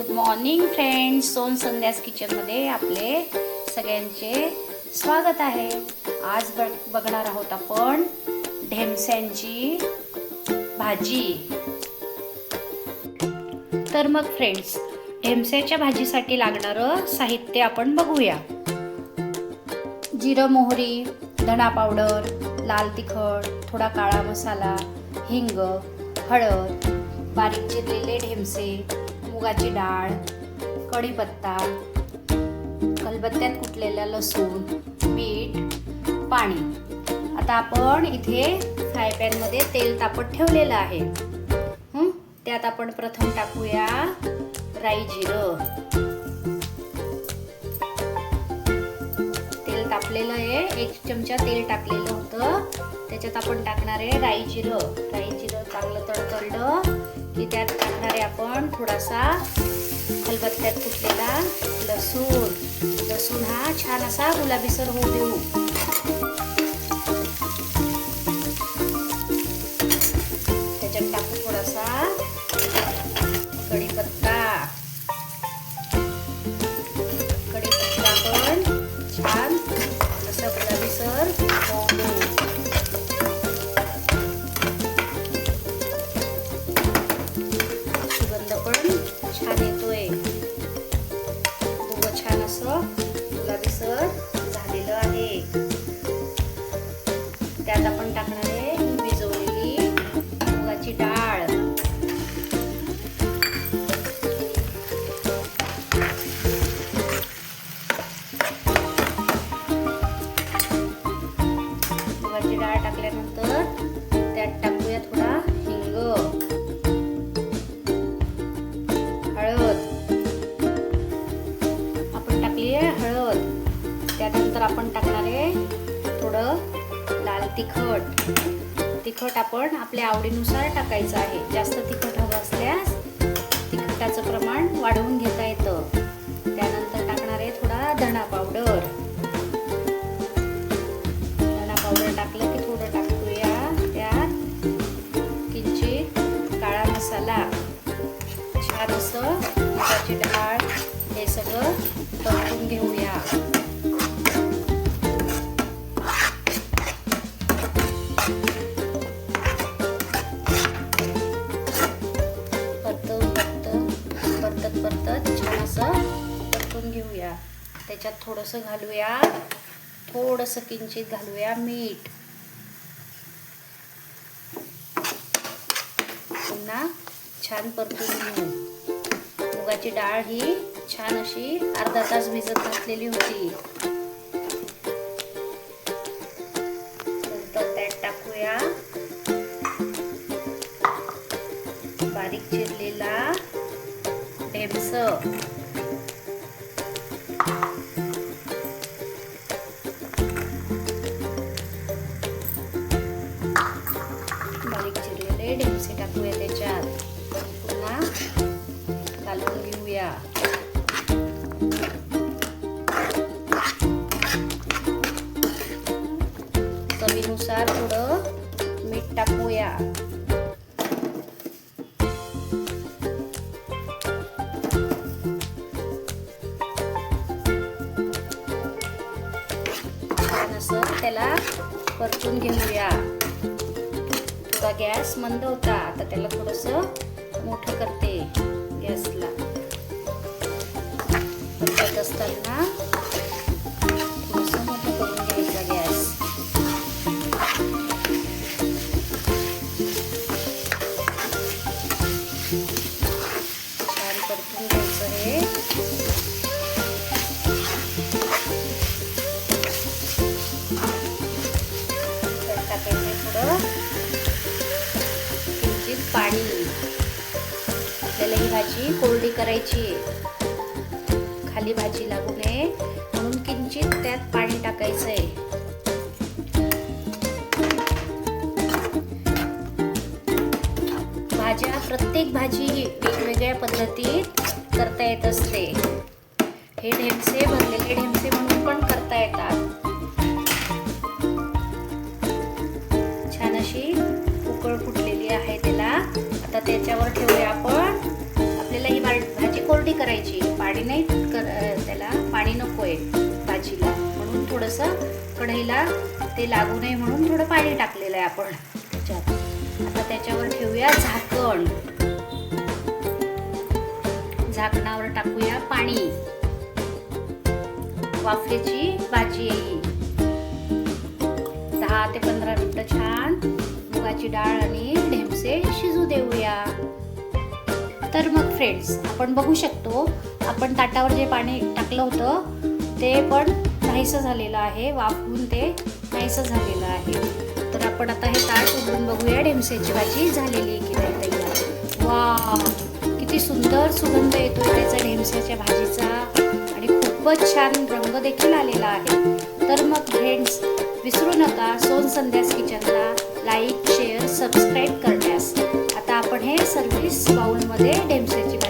Good morning friends. सोन संध्यास किचनमध्ये आपले सगळ्यांचे स्वागत आहे. आज बघ बघणार आहोत आपण ढेमस्यांची भाजी. तर मग फ्रेंड्स ढेमस्याच्या भाजीसाठी लागणारं साहित्य आपण बघूया. जिरं मोहरी धणा पावडर लाल तिखट थोडा काळा मसाला हिंग हळद बारीक चिरलेले ढेमसे मुगाची डाळ कढीपत्ता कलबत्त्यात कुटलेला लसूण मीठ पाणी. आता आपण इथे फ्रायपॅनमध्ये तेल तापत ठेवलेलं आहे. त्यात आपण प्रथम टाकूया राई जिरं. तेल तापलेलं आहे. एक चमचा तेल टाकलेलं होतं. त्याच्यात आपण टाकणार आहे राई जिरं. राई जिरं चांगलं तडतडलं. की त्यात टाकणार आहे आपण थोडासा खलबत्त्यात कुटलेला लसूण. लसूण हा छान असा गुलाबीसर होऊ देऊ. मुगाची डाळ टाकल्यानंतर त्यात टाकूया थोडा हिंग. हळद. आपण टाकली आहे हळद. त्यानंतर आपण टाकणार आहे थोडं लाल तिखट. तिखट आपण आपल्या आवडीनुसार टाकायचं आहे. जास्त तिखट हवं असल्यास तिखटाचं प्रमाण वाढवून घेता येतं. छान असं मुगाची डाळ हे सगळं परतून घेऊया. परतवून परत परतत परतत छान असं परतून घेऊया. त्याच्यात थोडंसं घालूया. थोडंसं किंचित घालूया मीठ. पुन्हा छान परतून घेऊ. मुगाची डाळ ही छान अशी अर्धा तास भिजत घातलेली होती. घालून चवीनुसार थोडं मीठ टाकूया. असं त्याला परतून घेऊया. थोडा गॅस मंद होता आता त्याला थोडस मोठं करते गॅसला. परतत असताना थोडस मोठं करून घ्यायचा गॅस. छान परतून घ्यायचं हे. टाकायचं थोडं पाणी. आपल्याला ही भाजी कोरडी करायची आहे. खाली भाजी लागू नये. म्हणून किंचित त्यात पाणी टाकायचं आहे भाज्या प्रत्येक भाजी ही वेगवेगळ्या पद्धतीत करता येत असते. हे ढेमसे भरलेले ढेमसे म्हणून पण करता येतात. छान अशी उकळ फुटलेली आहे त्याला. आता त्याच्यावर ठेवूया आपण. आपल्याला ही भाजी कोरडी करायची. पाणी नाही थोडंसं कढईला ते लागू नये म्हणून थोडं पाणी टाकलेलं आहे आपण. त्याच्यात. आता त्याच्यावर ठेवूया झाकण. झाकणावर टाकूया पाणी. वाफेची भाजी. येईल दहा ते पंधरा मिनिटं छान मुगाची डाळ आणि ढेमसे शिजू देऊया. तर मग फ्रेंड्स आपण बघू शकतो आपण ताटावर जे पाणी टाकलं होतं ते पण नाहीसं झालेलं आहे वापरून ते नाहीसं झालेलं आहे. तर आपण आता हे ताट उघडून बघूया ढेमसेची भाजी झालेली आहे की नाही तयार वा किती सुंदर सुगंध येतो त्याचा ढेमसेच्या भाजीचा. आणि खूपच छान रंग देखील आलेला आहे. तर मग फ्रेंड्स विसरू नका सोन संध्यास किचनला लाईक शेअर सबस्क्राईब करण्यास. आता आपण हे सर्व्हिस बाउलमध्ये ढेमसेची भाजी